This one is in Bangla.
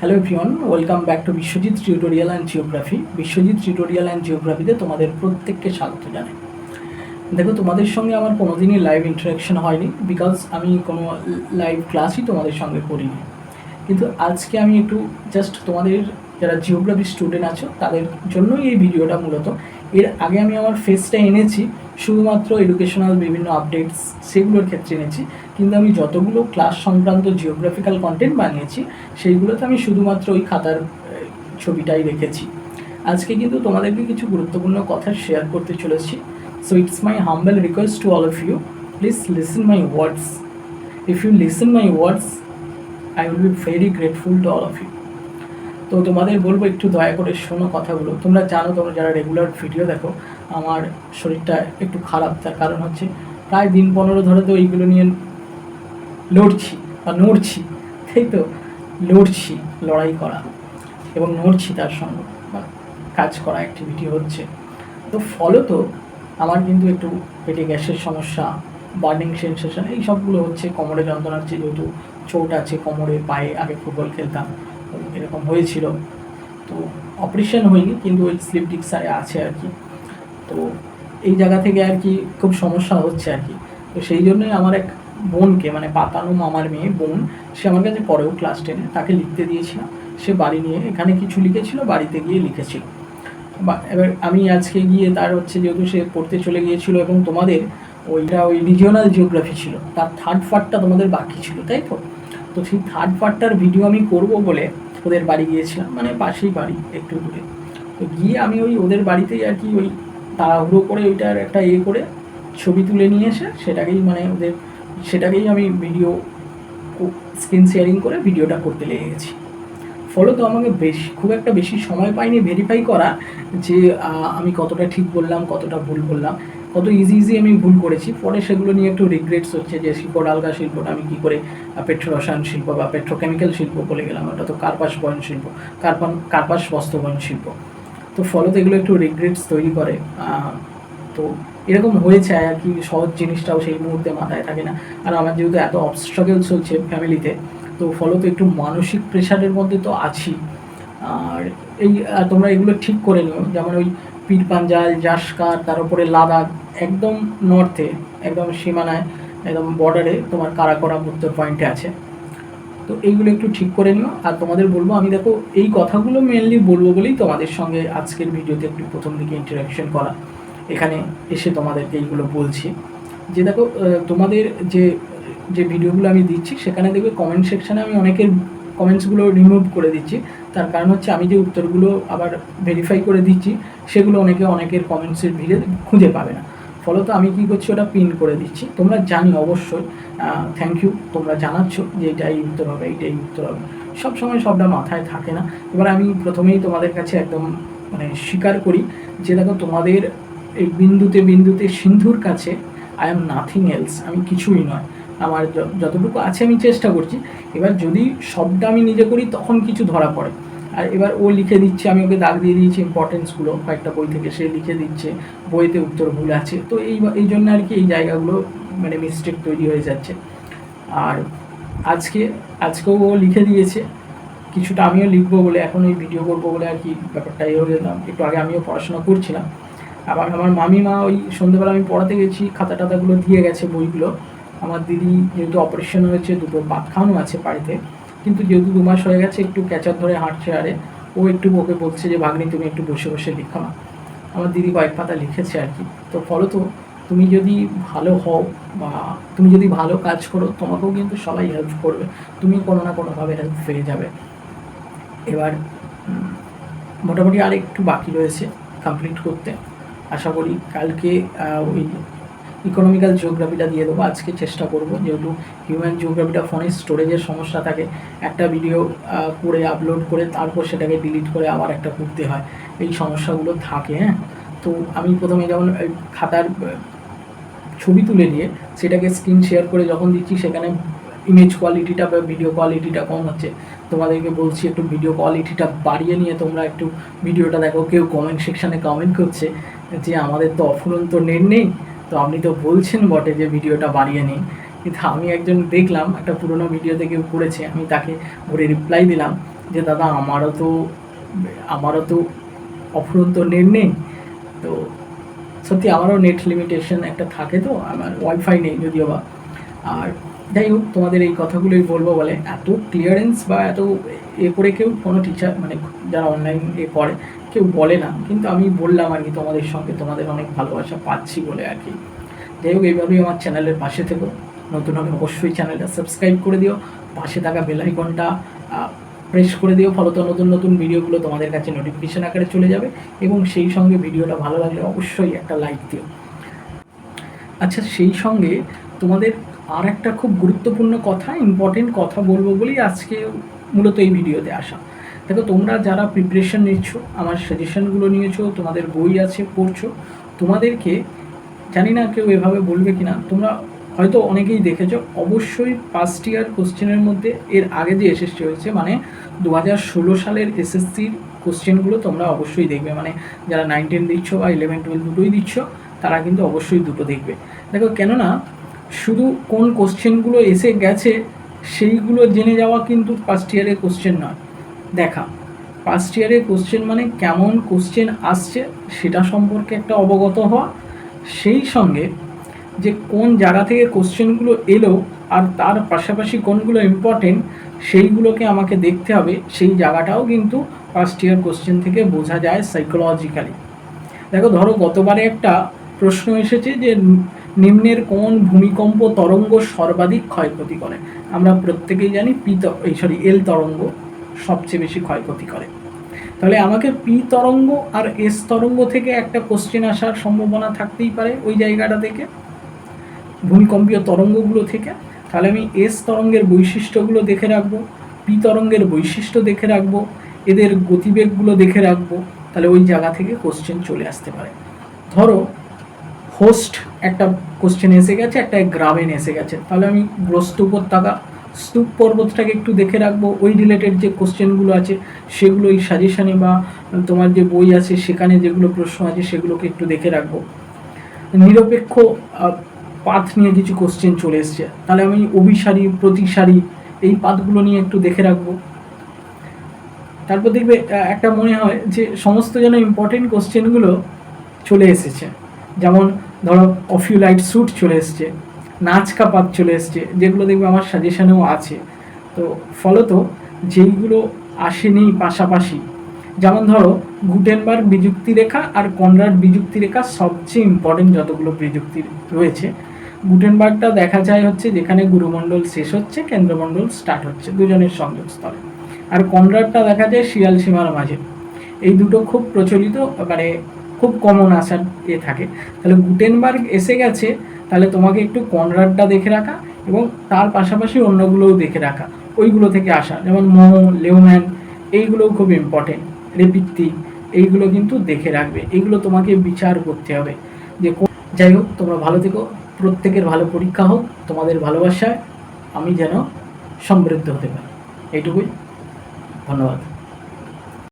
Hello everyone welcome back to Biswajit tutorial and geography Biswajit tutorial and জিওগ্রাফিতে তোমাদের প্রত্যেককে স্বাগত জানাই। দেখো, তোমাদের সঙ্গে আমার কোনোদিনই লাইভ ইন্টারাকশন হয়নি বিকজ আমি কোনো লাইভ ক্লাসই তোমাদের সঙ্গে করিনি। কিন্তু আজকে আমি একটু জাস্ট তোমাদের যারা জিওগ্রাফি স্টুডেন্ট আছো, তাদের জন্যই এই ভিডিওটা মূলত। এর আগে আমি আমার ফেসটা এনেছি, শুধুমাত্র এডুকেশনাল বিভিন্ন আপডেটস সেগুলোর ক্ষেত্রে এনেছি। কিন্তু আমি যতগুলো ক্লাস সংক্রান্ত জিওগ্রাফিক্যাল কন্টেন্ট বানিয়েছি, সেইগুলোতে আমি শুধুমাত্র ওই খাতার ছবিটাই রেখেছি। আজকে কিন্তু তোমাদেরকে কিছু গুরুত্বপূর্ণ কথা শেয়ার করতে চলেছি। So it's my humble request to all of you please listen my words if you listen my words I will be very grateful to all of you তো তোমাদের বলব, একটু দয়া করে শোনো কথাগুলো। তোমরা জানো, তোমরা যারা রেগুলার ভিডিও দেখো, আমার শরীরটা একটু খারাপ। তার কারণ হচ্ছে, প্রায় দিন পনেরো ধরে তো এইগুলো নিয়ে লড়ছি বা নড়ছি, তাই তো? লড়ছি, লড়াই করা এবং নড়ছি তার সঙ্গে বা কাজ করা অ্যাক্টিভিটি হচ্ছে। তো ফলত আমার কিন্তু একটু পেটে গ্যাসের সমস্যা বার্নিং সেন্সেশন এই সবগুলো হচ্ছে। কোমরে যন্ত্রণা হচ্ছে যেহেতু চোট আছে, কোমরে, পায়ে আগে ফুটবল খেলতাম এরকম হয়েছিল। তো অপারেশন হয়নি, কিন্তু ওই স্লিপ ডিক্সারে আছে আর কি। তো এই জায়গা থেকে আর কি খুব সমস্যা হচ্ছে আর কি। তো সেই জন্যই আমার এক বোনকে মানে পাতানো মামার মেয়ে বোন, সে আমার কাছে পরেও ক্লাস টেনে তাকে লিখতে দিয়েছিলাম সে বাড়ি নিয়ে এখানে কিছু লিখেছিল, বাড়িতে গিয়ে লিখেছিল। এবার আমি আজকে গিয়ে তার হচ্ছে যেহেতু সে পড়তে চলে গিয়েছিল এবং তোমাদের ওইটা ওই রিজিওনাল জিওগ্রাফি ছিল, তার থার্ড পার্টটা তোমাদের বাকি ছিল, তাই তো? তো সেই থার্ড পার্টটার ভিডিও আমি করব বলে ওদের বাড়ি গিয়েছিলাম মানে পাশেই বাড়ি একটু দূরে। তো গিয়ে আমি ওই ওদের বাড়িতেই আর কি ওই তাড়াহুড়ো করে ওইটার একটা ইয়ে করে ছবি তুলে নিয়ে এসে সেটাকেই মানে ওদের সেটাকেই আমি ভিডিও স্ক্রিন শেয়ারিং করে ভিডিওটা করতে লেগে গেছি। ফলত আমাকে বেশ, খুব একটা বেশি সময় পাইনি ভেরিফাই করা যে আমি কতটা ঠিক বললাম, কতটা ভুল বললাম। কত ইজি ইজি আমি ভুল করেছি। পরে সেগুলো নিয়ে একটু রিগ্রেটস হচ্ছে যে, শিল্প ডালগা শিল্পটা আমি কী করে পেট্রো রসায়ন শিল্প বা পেট্রোকেমিক্যাল শিল্প বলে গেলাম, ওটা তো কার্পাস বয়ন শিল্প কার্পান কার্পাস বস্ত্রবয়ন শিল্প। তো ফলত এগুলো একটু রিগ্রেটস তৈরি করে তো এরকম হয়েছে আর কি, সহজ জিনিসটাও সেই মুহূর্তে মাথায় থাকে না। আর আমার যেহেতু এত অবস্ট্রাগল চলছে ফ্যামিলিতে তো ফলত একটু মানসিক প্রেশারের মধ্যে তো আছি। আর এই তোমরা এগুলো ঠিক করে নিও, যেমন ওই পীর পাঞ্জাল, জাসকার, তার উপরে লাদাখ, একদম নর্থে একদম সীমানায়, একদম বর্ডারে তোমার কারাকোরাম উত্তর পয়েন্টে আছে। তো এইগুলো একটু ঠিক করে নিও। আর তোমাদের বলব, আমি দেখো এই কথাগুলো মেনলি বলব বলেই তোমাদের সঙ্গে আজকের ভিডিওতে একটু প্রথম দিকে ইন্টারাকশন করা। এখানে এসে তোমাদেরকে এইগুলো বলছি। যে দেখো তোমাদের যে যে ভিডিওগুলো আমি দিচ্ছি, সেখানে দেখবে কমেন্ট সেকশানে আমি অনেকের কমেন্টসগুলো রিমুভ করে দিচ্ছি। তার কারণ হচ্ছে আমি যে উত্তরগুলো আবার ভেরিফাই করে দিচ্ছি, সেগুলো অনেকে, অনেকের কমেন্টসের ভিড়ে খুঁজে পাবে না। ফলত আমি কী করছি, ওটা পিন করে দিচ্ছি। তোমরা জানি অবশ্যই থ্যাংক ইউ তোমরা জানাচ্ছ যে এটাই উত্তর হবে, এইটাই উত্তর হবে। সব সময় সবটা মাথায় থাকে না। এবার আমি প্রথমেই তোমাদের কাছে একদম মানে স্বীকার করি যে দেখো তোমাদের এই বিন্দুতে বিন্দুতে সিন্ধুর কাছে আই এম নাথিং এলস আমি কিছুই নয়। আমার যতটুকু আছে আমি চেষ্টা করছি। এবার যদি সবটা আমি নিজে করি, তখন কিছু ধরা পড়ে। আর এবার ও লিখে দিচ্ছে, আমি ওকে দাগ দিয়ে দিয়েছি ইম্পর্টেন্সগুলো কয়েকটা বই থেকে সে লিখে দিচ্ছে, বইতে উত্তর ভুল আছে। তো এই এই জন্য আর কি এই জায়গাগুলো মানে মিস্টেক তৈরি হয়ে যাচ্ছে। আর আজকে, আজকেও ও লিখে দিয়েছে। কিছুটা আমিও লিখব বলে, এখন এই ভিডিও করব বলে আর কি ব্যাপারটা ইয়ে হয়ে যেতাম একটু আগে আমিও পড়াশোনা করছিলাম। আবার আমার মামিমা ওই সন্ধ্যেবেলা আমি পড়াতে গেছি খাতা টাতাগুলো দিয়ে গেছে বইগুলো। আমার দিদি যেহেতু অপারেশন হয়েছে, দুটো বাত খাওয়ানো আছে বাড়িতে, কিন্তু যেহেতু দু মাস হয়ে গেছে একটু ক্যাচার ধরে হাঁটছে, আরে ও একটু ওকে বলছে যে, ভাগ্নি, তুমি একটু বসে বসে লিখো না। আমার দিদি কয়েক পাতা লিখেছে আর কি। তো ফলত তুমি যদি ভালো হও বা তুমি যদি ভালো কাজ করো, তোমাকেও কিন্তু সবাই হেল্প করবে। তুমি কোনো না কোনোভাবে হেল্প পেয়ে যাবে। এবার মোটামুটি আর একটু বাকি রয়েছে কমপ্লিট করতে। আশা করি কালকে ওই ইকোনমিক্যাল জিওগ্রাফিটা দিয়ে দেবো। আজকে চেষ্টা করব, যেহেতু হিউম্যান জিওগ্রাফিটা ফোনের স্টোরেজের সমস্যা থাকে। একটা ভিডিও করে আপলোড করে তারপর সেটাকে ডিলিট করে আবার একটা করতে হয়। এই সমস্যাগুলো থাকে হ্যাঁ? তো আমি প্রথমে যেমন খাতার ছবি তুলে নিয়ে সেটাকে স্ক্রিন শেয়ার করে যখন দিচ্ছি, সেখানে ইমেজ কোয়ালিটিটা বা ভিডিও কোয়ালিটিটা কম হচ্ছে। তোমাদেরকে বলছি একটু ভিডিও কোয়ালিটিটা বাড়িয়ে নিয়ে তোমরা একটু ভিডিওটা দেখো, কেউ কমেন্ট সেকশানে কমেন্ট করছে যে আমাদের তো অফুরন্ত নেট নেই, তো আপনি তো বলছেন বটে যে ভিডিওটা বাড়িয়ে নিন। কিন্তু আমি একজন দেখলাম, একটা পুরোনো ভিডিওতে কেউ করেছে, আমি তাকে ঘুরে রিপ্লাই দিলাম যে, দাদা, আমারও তো আমারও তো অফুরন্ত নেট নেই। তো সত্যি আমারও নেট লিমিটেশন একটা থাকে তো, আমার ওয়াইফাই নেই যদিও বা। আর যাই হোক, তোমাদের এই কথাগুলোই বলব বলে। এত ক্লিয়ারেন্স বা এত এ করে কেউ কোনো টিচার মানে যারা অনলাইন এ করে কেউ বলে না। কিন্তু আমি বললাম আর কি তোমাদের সঙ্গে, তোমাদের অনেক ভালোবাসা পাচ্ছি বলে আর কি। যাই হোক, এইভাবেই আমার চ্যানেলের পাশে থেকো। নতুন হলে অবশ্যই চ্যানেলটা সাবস্ক্রাইব করে দিও। পাশে থাকা বেল আইকনটা প্রেস করে দিও। ফলত নতুন নতুন ভিডিওগুলো তোমাদের কাছে নোটিফিকেশন আকারে চলে যাবে এবং সেই সঙ্গে ভিডিওটা ভালো লাগলে অবশ্যই একটা লাইক দিও। আচ্ছা সেই সঙ্গে তোমাদের আর একটা খুব গুরুত্বপূর্ণ কথা ইম্পর্টেন্ট কথা বলব বলেই আজকে মূলত এই ভিডিওতে আসা। দেখো, তোমরা যারা প্রিপারেশন নিচ্ছ, আমার সাজেশনগুলো নিয়েছো, তোমাদের বই আছে, পড়ছো, তোমাদেরকে জানি না কেউ এভাবে বলবে কি না তোমরা হয়তো অনেকেই দেখেছ, অবশ্যই ফার্স্ট ইয়ার কোশ্চেনের মধ্যে এর আগে যে এসএসসি হয়েছে মানে দু হাজার ষোলো সালের এসএসসির কোশ্চেনগুলো তোমরা অবশ্যই দেখবে। মানে যারা নাইন টেন দিচ্ছ বা ইলেভেন টুয়েলভ দুটোই দিচ্ছ, তারা কিন্তু অবশ্যই দুটো দেখবে। দেখো, কেননা শুধু কোন কোশ্চেনগুলো এসে গেছে, সেইগুলো জেনে যাওয়া কিন্তু ফার্স্ট ইয়ারের কোশ্চেন নয়। দেখা ফার্স্ট ইয়ারের কোশ্চেন মানে কেমন কোশ্চেন আসছে সেটা সম্পর্কে একটা অবগত হওয়া। সেই সঙ্গে যে কোন জায়গা থেকে কোশ্চেনগুলো এলো আর তার পাশাপাশি কোনগুলো ইম্পর্টেন্ট সেইগুলোকে আমাকে দেখতে হবে, সেই জায়গাটাও কিন্তু ফার্স্ট ইয়ার কোশ্চেন থেকে বোঝা যায় সাইকোলজিক্যালি দেখো, ধরো গতবারে একটা প্রশ্ন এসেছে যে নিম্নের কোন ভূমিকম্প তরঙ্গ সর্বাধিক ক্ষয়ক্ষতি করে। আমরা প্রত্যেকেই জানি পি এই সরি এল তরঙ্গ সবচেয়ে বেশি ক্ষয়ক্ষতি করে। তাহলে আমাকে পি তরঙ্গ আর এস তরঙ্গ থেকে একটা কোশ্চেন আসার সম্ভাবনা থাকতেই পারে ওই জায়গাটা থেকে, ভূমিকম্পীয় তরঙ্গগুলো থেকে। তাহলে আমি এস তরঙ্গের বৈশিষ্ট্যগুলো দেখে রাখব পি তরঙ্গের বৈশিষ্ট্য দেখে রাখব, এদের গতিবেগগুলো দেখে রাখব, তাহলে ওই জায়গা থেকে কোশ্চেন চলে আসতে পারে। ধরো হোস্ট একটা কোশ্চেন এসে গেছে, একটা গ্রামেন এসে গেছে। তাহলে আমি গ্রস্ত উপত্যকা, স্তূপ পর্বতটাকে একটু দেখে রাখব। ওই রিলেটেড যে কোশ্চেনগুলো আছে, সেগুলো এই সাজেশানে বা তোমার যে বই আছে, সেখানে যেগুলো প্রশ্ন আছে, সেগুলোকে একটু দেখে রাখব। নিরপেক্ষ পাথ নিয়ে কিছু কোশ্চেন চলে এসছে। তাহলে আমি অভিসারী, প্রতিসারী, এই পাথগুলো নিয়ে একটু দেখে রাখব। তারপর দেখবে একটা মনে হয় যে সমস্ত যেন ইম্পর্টেন্ট কোশ্চেনগুলো চলে এসেছে। যেমন ধরো অফিউলাইট স্যুট চলে এসছে, নাচ কাপাত চলে এসছে, যেগুলো দেখবে আমার সাজেশনেও আছে। তো ফলত যেইগুলো আসেনি পাশাপাশি, যেমন ধরো, গুটেনবার্গ বিযুক্তি রেখা আর কনরাড বিযুক্তি রেখা সবচেয়ে ইম্পর্টেন্ট যতগুলো বিযুক্তি রয়েছে। গুটেনবার্গটা দেখা যায় হচ্ছে যেখানে গুরুমণ্ডল শেষ হচ্ছে, কেন্দ্রমণ্ডল স্টার্ট হচ্ছে, দুজনের সংযোগ স্তরে আর কনরাডটা দেখা যায় শিয়াল সীমার মাঝে। এই দুটো খুব প্রচলিত মানে খুব কমন আসার এ থাকে। তাহলে গুটেনবার্গ এসে গেছে, তাহলে তোমাকে একটু কনরাডটা দেখে রাখা এবং তার পাশাপাশি অন্যগুলোও দেখে রাখা। ওইগুলো থেকে আসা, যেমন মোমো লেউম্যান এইগুলোও খুব ইম্পর্টেন্ট রেপিত্তি, এইগুলো কিন্তু দেখে রাখবে। এইগুলো তোমাকে বিচার করতে হবে। যে যাই হোক, তোমরা ভালো থেকো, প্রত্যেকের ভালো পরীক্ষা হোক, তোমাদের ভালোবাসায় আমি যেন সমৃদ্ধ হতে পারি। এইটুকুই। ধন্যবাদ।